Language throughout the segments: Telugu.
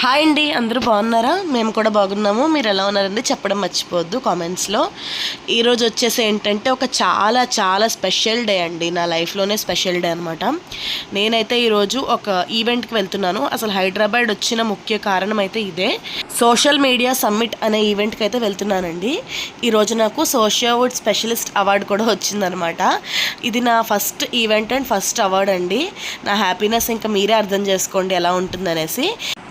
హాయ్ అండి అందరూ బాగున్నారా? మేము కూడా బాగున్నాము. మీరు ఎలా ఉన్నారండి? చెప్పడం మర్చిపోవద్దు కామెంట్స్లో. ఈరోజు వచ్చేసి ఏంటంటే ఒక చాలా చాలా స్పెషల్ డే అండి. నా లైఫ్లోనే స్పెషల్ డే అనమాట నేనైతే ఈరోజు ఒక ఈవెంట్కి వెళ్తున్నాను. అసలు హైదరాబాద్ వచ్చిన ముఖ్య కారణం అయితే ఇదే. సోషల్ మీడియా సమ్మిట్ అనే ఈవెంట్కి అయితే వెళ్తున్నానండి. ఈరోజు నాకు సోషియోవుడ్ స్పెషలిస్ట్ అవార్డు కూడా వచ్చిందనమాట ఇది నా first event and first award అండి. నా హ్యాపీనెస్ ఇంకా మీరే అర్థం చేసుకోండి ఎలా ఉంటుందనేసి.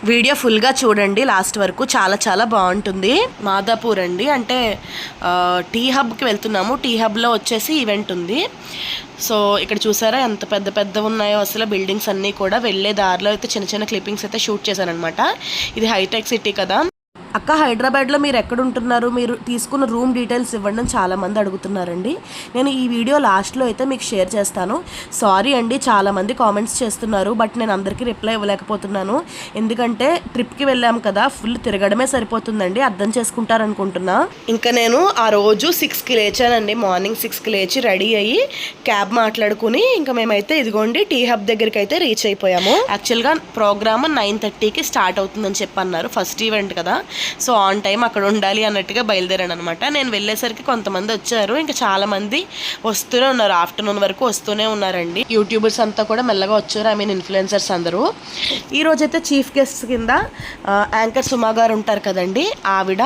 వీడియో ఫుల్గా చూడండి లాస్ట్ వరకు చాలా చాలా బాగుంటుంది. మాదాపూర్ అండి. అంటే టీ హబ్కి వెళ్తున్నాము. టీ హబ్లో వచ్చేసి ఈవెంట్ ఉంది. సో ఇక్కడ చూసారా ఎంత పెద్ద పెద్ద ఉన్నాయో. అసలు బిల్డింగ్స్ అన్నీ కూడా వెళ్ళే దారిలో అయితే చిన్న చిన్న క్లిప్పింగ్స్ అయితే షూట్ చేశానమాట ఇది హైటెక్ సిటీ కదా. అక్క హైదరాబాద్లో మీరు ఎక్కడ ఉంటున్నారు మీరు తీసుకున్న రూమ్ డీటెయిల్స్ ఇవ్వండి చాలామంది అడుగుతున్నారండి. నేను ఈ వీడియో లాస్ట్లో అయితే మీకు షేర్ చేస్తాను. సారీ అండి చాలామంది కామెంట్స్ చేస్తున్నారు బట్ నేను అందరికీ రిప్లై ఇవ్వలేకపోతున్నాను. ఎందుకంటే ట్రిప్కి వెళ్ళాం కదా ఫుల్ తిరగడమే సరిపోతుందండి అర్థం చేసుకుంటారనుకుంటున్నా. ఇంకా నేను ఆ రోజు సిక్స్కి లేచానండి మార్నింగ్ సిక్స్కి లేచి రెడీ అయ్యి క్యాబ్ మాట్లాడుకుని ఇంకా మేమైతే ఇదిగోండి టీ హబ్ దగ్గరికి అయితే రీచ్ అయిపోయాము. యాక్చువల్గా ప్రోగ్రామ్ నైన్ థర్టీకి స్టార్ట్ అవుతుందని చెప్పి అన్నారు ఫస్ట్ ఈవెంట్ కదా. సో ఆన్ టైం అక్కడ ఉండాలి అన్నట్టుగా బయలుదేరాను అనమాట నేను వెళ్ళేసరికి కొంతమంది వచ్చారు. ఇంకా చాలామంది వస్తూనే ఉన్నారు. ఆఫ్టర్నూన్ వరకు వస్తూనే ఉన్నారండి. యూట్యూబర్స్ అంతా కూడా మెల్లగా వచ్చారు. ఐ మీన్ ఇన్ఫ్లుయెన్సర్స్ అందరూ. ఈ రోజైతే చీఫ్ గెస్ట్ కింద యాంకర్ సుమా గారు ఉంటారు కదండి ఆవిడ.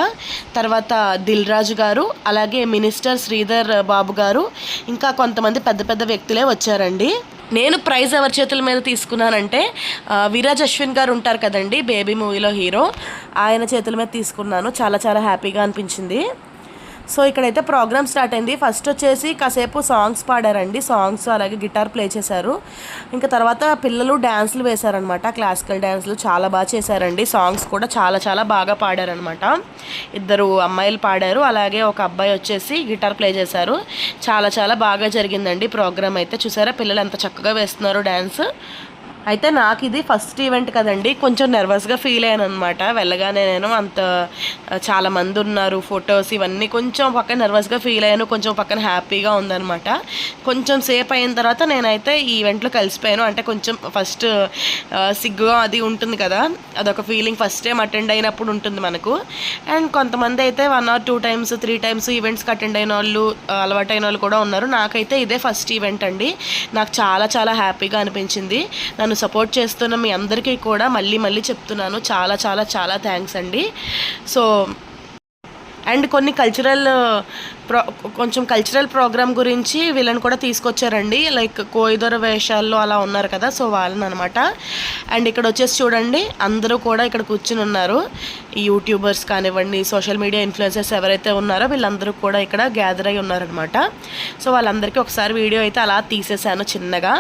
తర్వాత దిల్ రాజు గారు అలాగే మినిస్టర్ శ్రీధర్ బాబు గారు. ఇంకా కొంతమంది పెద్ద పెద్ద వ్యక్తులే వచ్చారండి. నేను ప్రైజ్ ఎవరి చేతుల మీద తీసుకున్నానంటే విరాజ్ అశ్విన్ గారు ఉంటారు కదండి బేబీ మూవీలో హీరో. ఆయన చేతుల మీద తీసుకున్నాను. చాలా చాలా హ్యాపీగా అనిపించింది. సో ఇక్కడైతే ప్రోగ్రామ్ స్టార్ట్ అయింది. ఫస్ట్ వచ్చేసి కాసేపు సాంగ్స్ పాడారండి. సాంగ్స్ అలాగే గిటార్ ప్లే చేశారు. ఇంకా తర్వాత పిల్లలు డ్యాన్స్లు వేశారనమాట క్లాసికల్ డ్యాన్స్లు చాలా బాగా చేశారండి. సాంగ్స్ కూడా చాలా చాలా బాగా పాడారనమాట ఇద్దరు అమ్మాయిలు పాడారు. అలాగే ఒక అబ్బాయి వచ్చేసి గిటార్ ప్లే చేశారు. చాలా చాలా బాగా జరిగిందండి ప్రోగ్రామ్ అయితే. చూసారా? పిల్లలు ఎంత చక్కగా వేస్తున్నారు డ్యాన్స్ అయితే నాకు ఇది ఫస్ట్ ఈవెంట్ కదండి. కొంచెం నర్వస్గా ఫీల్ అయ్యాను అనమాట వెళ్ళగానే నేను అంత చాలామంది చాలా మంది ఉన్నారు ఫొటోస్ ఇవన్నీ కొంచెం పక్కన నర్వస్గా ఫీల్ అయ్యాను కొంచెం పక్కన హ్యాపీగా ఉందన్నమాట. కొంచెం సేపు అయిన తర్వాత నేనైతే ఈ ఈవెంట్లో కలిసిపోయాను. అంటే కొంచెం ఫస్ట్ సిగ్గుగా అది ఉంటుంది కదా. అదొక ఫీలింగ్ ఫస్ట్ టైం అటెండ్ అయినప్పుడు ఉంటుంది మనకు. అండ్ కొంతమంది అయితే one or two times three times ఈవెంట్స్కి attend అయిన వాళ్ళు అలవాటైన వాళ్ళు కూడా ఉన్నారు. నాకైతే ఇదే ఫస్ట్ ఈవెంట్ అండి. నాకు చాలా చాలా హ్యాపీగా అనిపించింది. నన్ను సపోర్ట్ చేస్తున్న మీ అందరికీ కూడా మళ్ళీ మళ్ళీ చెప్తున్నాను. చాలా చాలా చాలా థ్యాంక్స్ అండి. సో అండ్ కొన్ని కల్చరల్ ప్రో కొంచెం కల్చరల్ ప్రోగ్రామ్ గురించి వీళ్ళని కూడా తీసుకొచ్చారండి. లైక్ కోయిదొర వేషాల్లో అలా ఉన్నారు కదా సో వాళ్ళని అనమాట అండ్ ఇక్కడ వచ్చేసి చూడండి అందరూ కూడా ఇక్కడ కూర్చుని ఉన్నారు. యూట్యూబర్స్ కానివ్వండి సోషల్ మీడియా ఇన్ఫ్లుయెన్సర్స్ ఎవరైతే ఉన్నారో వీళ్ళందరూ కూడా ఇక్కడ గ్యాదర్ అయి ఉన్నారనమాట. సో వాళ్ళందరికీ ఒకసారి వీడియో అయితే అలా తీసేసాను చిన్నగా.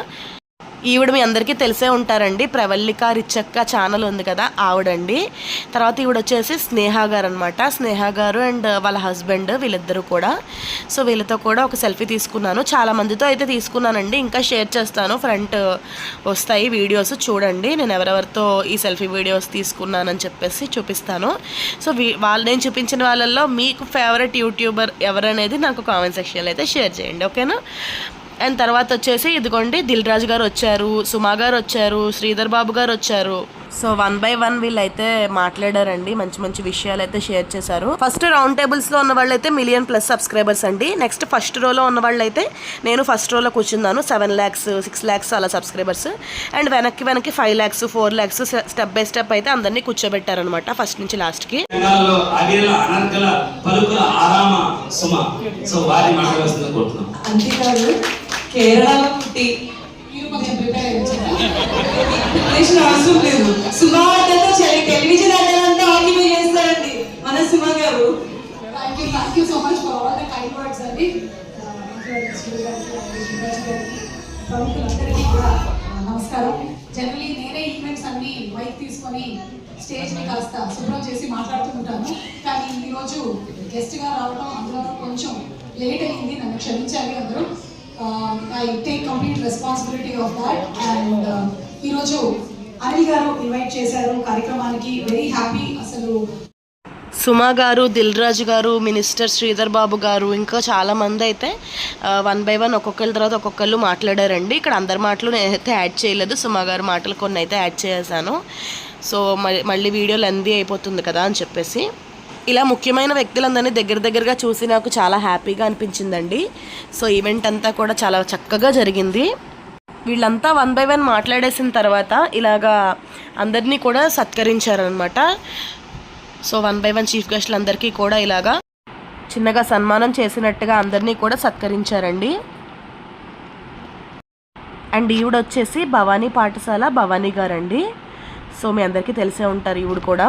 ఈవిడ మీ అందరికీ తెలిసే ఉంటారండి. ప్రవల్లిక రిచక్క ఛానల్ ఉంది కదా ఆవిడండి. తర్వాత ఈవిడ వచ్చేసి స్నేహ గారు అనమాట స్నేహ గారు అండ్ వాళ్ళ హస్బెండ్ వీళ్ళిద్దరూ కూడా. సో వీళ్ళతో కూడా ఒక సెల్ఫీ తీసుకున్నాను. చాలా మందితో అయితే తీసుకున్నానండి. ఇంకా షేర్ చేస్తాను. ఫ్రంట్ వస్తాయి వీడియోస్. చూడండి. నేను ఎవరెవరితో ఈ సెల్ఫీ వీడియోస్ తీసుకున్నానని చెప్పేసి చూపిస్తాను. సో వాళ్ళు నేను చూపించిన వాళ్ళల్లో మీకు ఫేవరెట్ యూట్యూబర్ ఎవరనేది నాకు కామెంట్ సెక్షన్లో అయితే షేర్ చేయండి. ఓకేనా? అండ్ తర్వాత వచ్చేసి ఇదిగోండి దిల్ రాజు గారు వచ్చారు సుమా గారు వచ్చారు శ్రీధర్ బాబు గారు వచ్చారు. సో వన్ బై వన్ వీళ్ళైతే మాట్లాడారండి మంచి మంచి విషయాలు అయితే షేర్ చేశారు. ఫస్ట్ రౌండ్ టేబుల్స్లో ఉన్న వాళ్ళైతే మిలియన్ ప్లస్ సబ్స్క్రైబర్స్ అండి. నెక్స్ట్ ఫస్ట్ రోలో ఉన్న వాళ్ళైతే నేను ఫస్ట్ రోలో కూర్చున్నాను సెవెన్ ల్యాక్స్ సిక్స్ ల్యాక్స్ అలా సబ్స్క్రైబర్స్. అండ్ వెనక్కి వెనక్కి five lakhs four lakhs step by step అయితే అందరినీ కూర్చోబెట్టారనమాట ఫస్ట్ నుంచి లాస్ట్కి అంతేకాదు కేరళలో పుట్టి ప్రిపరేషన్ అవసరం లేదు. సుమా చెలి- టెలివిజన్ ఆక్యుపై చేస్తారండి మన సుమ గారు. For all the kind words అండి. ప్రముఖులందరికీ కూడా ఆ, నమస్కారం. జనరలీ నేనే ఈవెంట్స్ అన్ని మైక్ తీసుకొని స్టేజ్ని కాస్త శుభ్రం చేసి మాట్లాడుతుంటాను. కానీ ఈరోజు గెస్ట్గా రావడం అందులో కొంచెం లేట్ అయింది నన్ను క్షమించాలి అందరూ. I take complete responsibility of that and ఈరోజు అనిల్ గారు ఇన్వైట్ చేశారు కార్యక్రమానికి. వెరీ హ్యాపీ అసలు. సుమా గారు దిల్ రాజు గారు మినిస్టర్ శ్రీధర్ బాబు గారు ఇంకా చాలా మంది అయితే వన్ బై వన్ ఒక్కొక్కరి తర్వాత ఒక్కొక్కళ్ళు మాట్లాడారండి. ఇక్కడ అందరి మాటలు నేనైతే యాడ్ చేయలేదు. సుమా గారు మాటలు కొన్ని అయితే యాడ్ చేశాను. సో మళ్ళీ వీడియో లెందీ అయిపోతుంది కదా అని చెప్పేసి. ఇలా ముఖ్యమైన వ్యక్తులందరినీ దగ్గర దగ్గరగా చూసి నాకు చాలా హ్యాపీగా అనిపించిందండి. సో ఈవెంట్ అంతా కూడా చాలా చక్కగా జరిగింది. వీళ్ళంతా వన్ బై వన్ మాట్లాడేసిన తర్వాత ఇలాగా అందరినీ కూడా సత్కరించారనమాట so one by one chief గెస్ట్లు అందరికీ కూడా ఇలాగా చిన్నగా సన్మానం చేసినట్టుగా అందరినీ కూడా సత్కరించారండి. అండ్ ఈవిడ వచ్చేసి భవానీ పాఠశాల భవానీ గారండి. సో మీ అందరికీ తెలిసే ఉంటారు ఈవిడ కూడా.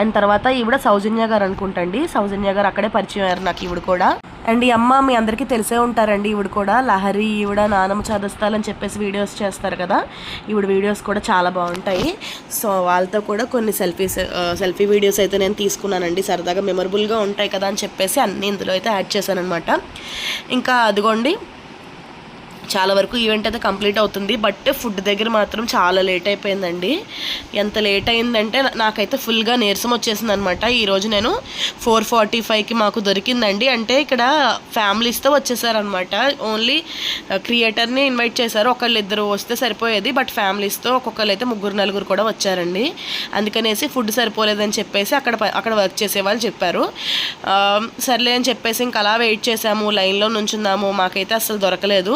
అండ్ తర్వాత ఈవిడ సౌజన్య గారు అనుకుంటండి. సౌజన్య గారు అక్కడే పరిచయం అయ్యారు నాకు ఈవిడ కూడా. అండ్ ఈ అమ్మ మీ అందరికీ తెలిసే ఉంటారండి ఈవిడ కూడా. లహరి ఈవిడ నానమ్మ చదస్తాలని చెప్పేసి వీడియోస్ చేస్తారు కదా. ఈవిడ వీడియోస్ కూడా చాలా బాగుంటాయి. సో వాళ్ళతో కూడా కొన్ని సెల్ఫీస్ సెల్ఫీ వీడియోస్ అయితే నేను తీసుకున్నానండి. సరదాగా మెమరబుల్గా ఉంటాయి కదా అని చెప్పేసి అన్నీ ఇందులో అయితే యాడ్ చేశాను అనమాట ఇంకా అదిగోండి. చాలా వరకు ఈవెంట్ అయితే కంప్లీట్ అవుతుంది. బట్ ఫుడ్ దగ్గర మాత్రం చాలా లేట్ అయిపోయిందండి. ఎంత లేట్ అయిందంటే నాకైతే ఫుల్గా నీరసం వచ్చేసింది అనమాట ఈరోజు నేను ఫోర్ ఫార్టీ ఫైవ్కి మాకు దొరికిందండి. అంటే ఇక్కడ ఫ్యామిలీస్తో వచ్చేసారనమాట ఓన్లీ క్రియేటర్ని ఇన్వైట్ చేశారు. ఒకళ్ళు ఇద్దరు వస్తే సరిపోయేది. బట్ ఫ్యామిలీస్తో ఒక్కొక్కరు అయితే ముగ్గురు నలుగురు కూడా వచ్చారండి. అందుకనేసి ఫుడ్ సరిపోలేదని చెప్పేసి అక్కడ అక్కడ వర్క్ చేసే వాళ్ళు చెప్పారు. సర్లే అని చెప్పేసి ఇంకా అలా వెయిట్ చేసాము. లైన్లో నుంచున్నాము. మాకైతే అసలు దొరకలేదు.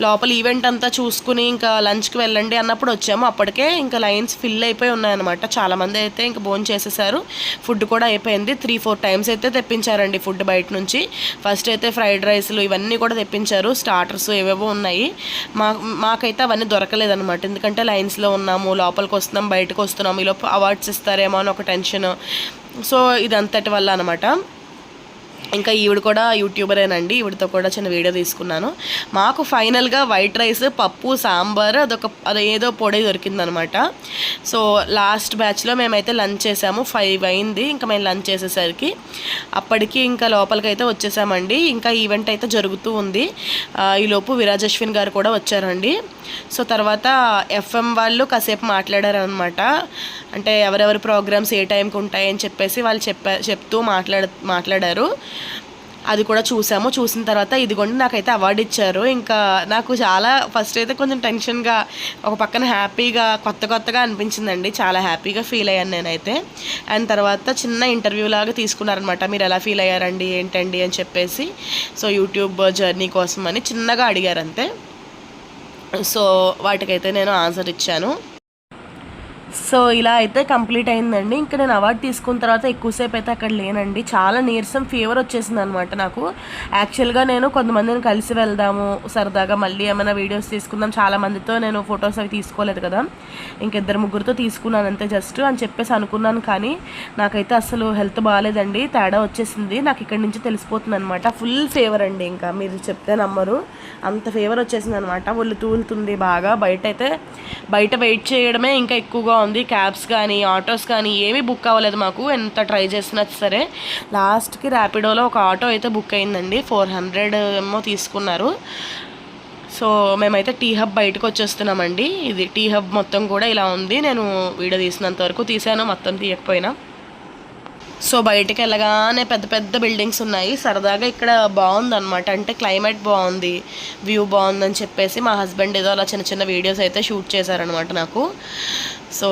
లోపల ఈవెంట్ అంతా చూసుకుని ఇంకా లంచ్కి వెళ్ళండి అన్నప్పుడు వచ్చాము. అప్పటికే ఇంకా లైన్స్ ఫిల్ అయిపోయి ఉన్నాయన్నమాట. చాలామంది అయితే ఇంకా భోజనం చేసేసారు. ఫుడ్ కూడా అయిపోయింది. త్రీ ఫోర్ టైమ్స్ అయితే తెప్పించారండి ఫుడ్ బయట నుంచి. ఫస్ట్ అయితే ఫ్రైడ్ రైస్లు ఇవన్నీ కూడా తెప్పించారు. స్టార్టర్స్ ఏవేవో ఉన్నాయి. మా మాకైతే అవన్నీ దొరకలేదన్నమాట. ఎందుకంటే లైన్స్లో ఉన్నాము లోపలికి వస్తున్నాం బయటకు వస్తున్నాము. ఈలోపు అవార్డ్స్ ఇస్తారేమో అని ఒక టెన్షన్ సో ఇదంతటి వల్ల అనమాట ఇంకా ఈవిడ కూడా యూట్యూబరేనండి ఈవిడతో కూడా చిన్న వీడియో తీసుకున్నాను. మాకు ఫైనల్గా వైట్ రైస్ పప్పు సాంబార్ అదొక అదేదో పొడి దొరికిందనమాట. సో లాస్ట్ బ్యాచ్లో మేమైతే లంచ్ చేసాము. ఫైవ్ అయింది. ఇంకా మేము లంచ్ చేసేసరికి అప్పటికి ఇంకా లోపలికి అయితే వచ్చేసామండి. ఇంకా ఈవెంట్ అయితే జరుగుతూ ఉంది. ఈలోపు విరాజ్ అశ్విన్ గారు కూడా వచ్చారండి. సో తర్వాత ఎఫ్ఎం వాళ్ళు కాసేపు మాట్లాడారనమాట. అంటే ఎవరెవరి ప్రోగ్రామ్స్ ఏ టైంకి ఉంటాయని చెప్పేసి వాళ్ళు చెప్పా చెప్తూ మాట్లాడ మాట్లాడారు. అది కూడా చూసాము. చూసిన తర్వాత ఇదిగోండి నాకైతే అవార్డు ఇచ్చారు. ఇంకా నాకు చాలా ఫస్ట్ అయితే కొంచెం టెన్షన్గా ఒక పక్కన హ్యాపీగా కొత్త కొత్తగా అనిపించిందండి. చాలా హ్యాపీగా ఫీల్ అయ్యాను నేనైతే. అండ్ తర్వాత చిన్న ఇంటర్వ్యూ లాగా తీసుకున్నారనమాట మీరు ఎలా ఫీల్ అయ్యారండి? ఏంటండి? అని చెప్పేసి. సో యూట్యూబ్ జర్నీ కోసం అని చిన్నగా అడిగారంతే. సో వాటికైతే నేను ఆన్సర్ ఇచ్చాను. సో ఇలా అయితే కంప్లీట్ అయిందండి. ఇంకా నేను అవార్డు తీసుకున్న తర్వాత ఎక్కువసేపు అయితే అక్కడ లేనండి. చాలా నీరసం ఫీవర్ వచ్చేసింది అనమాట నాకు యాక్చువల్గా నేను కొంతమందిని కలిసి వెళ్దాము సరదాగా మళ్ళీ ఏమైనా వీడియోస్ తీసుకుందాం. చాలా మందితో నేను ఫొటోస్ అవి తీసుకోలేదు కదా. ఇంకిద్దరు ముగ్గురితో తీసుకున్నాను అంతే జస్ట్ అని చెప్పేసి అనుకున్నాను కానీ నాకైతే అసలు హెల్త్ బాగాలేదండి తేడా వచ్చేసింది. నాకు ఇక్కడి నుంచి తెలిసిపోతుంది అనమాట ఫుల్ ఫీవర్ అండి ఇంకా. మీరు చెప్తే నమ్మరు. అంత ఫీవర్ వచ్చేసింది అనమాట ఒళ్ళు తూలుతుంది బాగా. బయట అయితే బయట వెయిట్ చేయడమే ఇంకా ఎక్కువగా ఉంది. క్యాబ్స్ కానీ ఆటోస్ కానీ ఏమీ బుక్ అవ్వలేదు మాకు. ఎంత ట్రై చేసినా సరే. లాస్ట్కి ర్యాపిడోలో ఒక ఆటో అయితే బుక్ అయిందండి. ఫోర్ హండ్రెడ్ ఏమో తీసుకున్నారు. సో మేమైతే టీ హబ్ బయటకు వచ్చేస్తున్నామండి. ఇది టీ హబ్ మొత్తం కూడా ఇలా ఉంది. నేను వీడియో తీసినంత వరకు తీసాను మొత్తం తీయకపోయినా. సో బయటకు వెళ్ళగానే పెద్ద పెద్ద బిల్డింగ్స్ ఉన్నాయి. సరదాగా ఇక్కడ బాగుంది అనమాట అంటే క్లైమేట్ బాగుంది వ్యూ బాగుందని చెప్పేసి మా హస్బెండ్ ఏదో అలా చిన్న చిన్న వీడియోస్ అయితే షూట్ చేశారనమాట నాకు. సో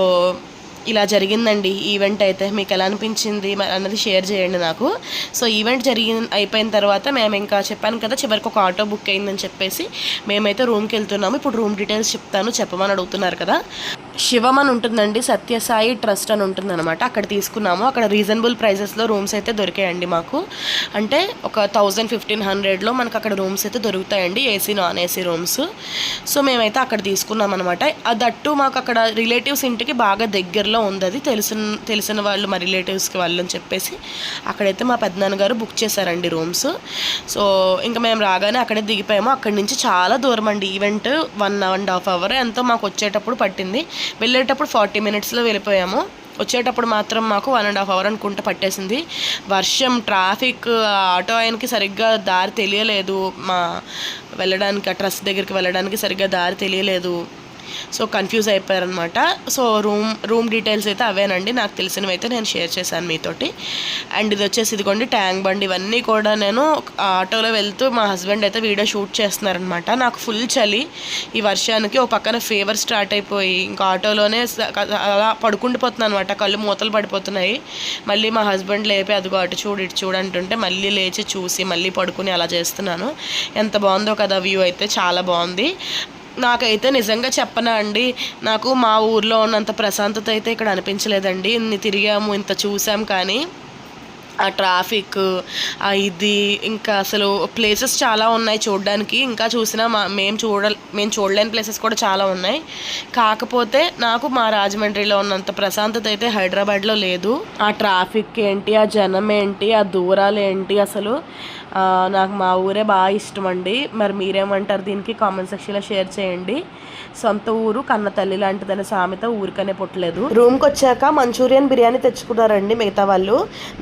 ఇలా జరిగిందండి ఈవెంట్ అయితే. మీకు ఎలా అనిపించింది మరి అన్నది షేర్ చేయండి నాకు. సో ఈవెంట్ జరిగి అయిపోయిన తర్వాత మేము ఇంకా చెప్పాను కదా చివరికి ఒక ఆటో బుక్ అయిందని చెప్పేసి మేమైతే రూమ్కి వెళ్తున్నాము. ఇప్పుడు రూమ్ డీటెయిల్స్ చెప్తాను చెప్పమని అడుగుతున్నారు కదా. శివం అని ఉంటుందండి సత్యసాయి ట్రస్ట్ అని ఉంటుంది అనమాట అక్కడ తీసుకున్నాము. అక్కడ రీజనబుల్ ప్రైజెస్లో రూమ్స్ అయితే దొరికాయండి మాకు. అంటే ఒక థౌజండ్ ఫిఫ్టీన్ హండ్రెడ్లో మనకు అక్కడ రూమ్స్ అయితే దొరుకుతాయండి AC non AC rooms. So మేమైతే అక్కడ తీసుకున్నాం అనమాట దట్టు మాకు అక్కడ రిలేటివ్స్ ఇంటికి బాగా దగ్గరలో ఉంది అది. తెలిసిన తెలిసిన వాళ్ళు మా రిలేటివ్స్కి వాళ్ళు అని చెప్పేసి అక్కడైతే మా పెద్దనాన్నగారు బుక్ చేశారండి రూమ్స్. సో ఇంకా మేము రాగానే అక్కడే దిగిపోయాము. అక్కడి నుంచి చాలా దూరం అండి. Event one and half hour ఎంతో మాకు వచ్చేటప్పుడు పట్టింది. వెళ్ళేటప్పుడు ఫార్టీ మినిట్స్లో వెళ్ళిపోయాము. వచ్చేటప్పుడు మాత్రం మాకు వన్ అండ్ హాఫ్ అవర్ అనుకుంటే పట్టేసింది. వర్షం ట్రాఫిక్ ఆటో ఆయనకి సరిగ్గా దారి తెలియలేదు. మా వెళ్ళడానికి ఆ ట్రస్ట్ దగ్గరికి వెళ్ళడానికి సరిగ్గా దారి తెలియలేదు. సో కన్ఫ్యూజ్ అయిపోయారనమాట సో రూమ్ రూమ్ డీటెయిల్స్ అయితే అవేనండి. నాకు తెలిసినవి అయితే నేను షేర్ చేశాను మీతోటి. అండ్ ఇది వచ్చేసి ఇదిగోండి ట్యాంక్ బండి ఇవన్నీ కూడా నేను ఆటోలో వెళ్తూ మా హస్బెండ్ అయితే వీడియో షూట్ చేస్తున్నారనమాట నాకు ఫుల్ చలి. ఈ వర్షానికి ఓ పక్కన ఫీవర్ స్టార్ట్ అయిపోయి ఇంకా ఆటోలోనే అలా పడుకుండిపోతున్నాను అనమాట కళ్ళు మూతలు పడిపోతున్నాయి. మళ్ళీ మా హస్బెండ్ లేపి అదిగో అటు చూడు ఇటు చూడు అంటుంటే మళ్ళీ లేచి చూసి మళ్ళీ పడుకుని అలా చేస్తున్నాను. ఎంత బాగుందో కదా వ్యూ అయితే చాలా బాగుంది. నాకైతే నిజంగా చెప్పనా అండి నాకు మా ఊర్లో ఉన్నంత ప్రశాంతత అయితే ఇక్కడ అనిపించలేదండి. ఇన్ని తిరిగాము ఇంత చూసాం కానీ. ఆ ట్రాఫిక్ ఆ ఇది ఇంకా అసలు ప్లేసెస్ చాలా ఉన్నాయి చూడడానికి. ఇంకా చూసినా మా మేము చూడ మేము చూడలేని ప్లేసెస్ కూడా చాలా ఉన్నాయి. కాకపోతే నాకు మా రాజమండ్రిలో ఉన్నంత ప్రశాంతత అయితే హైదరాబాద్లో లేదు. ఆ ట్రాఫిక్ ఏంటి ఆ జనం ఏంటి ఆ దూరాలు ఏంటి అసలు? నాకు మా ఊరే బాగా ఇష్టం అండి. మరి మీరేమంటారు? దీనికి కామెంట్ సెక్షన్లో షేర్ చేయండి. సొంత ఊరు కన్న తల్లి లాంటిదని సామెత ఊరికనే పుట్టలేదు. రూమ్కి వచ్చాక మంచూరియన్ బిర్యానీ తెచ్చుకున్నారండి మిగతా వాళ్ళు.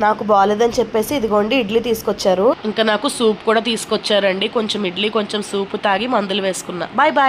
నాకు బాగాలేదని చెప్పేసి ఇదిగోండి ఇడ్లీ తీసుకొచ్చారు. ఇంకా నాకు సూప్ కూడా తీసుకొచ్చారండి. కొంచెం ఇడ్లీ కొంచెం సూప్ తాగి మందులు వేసుకున్నా. Bye bye.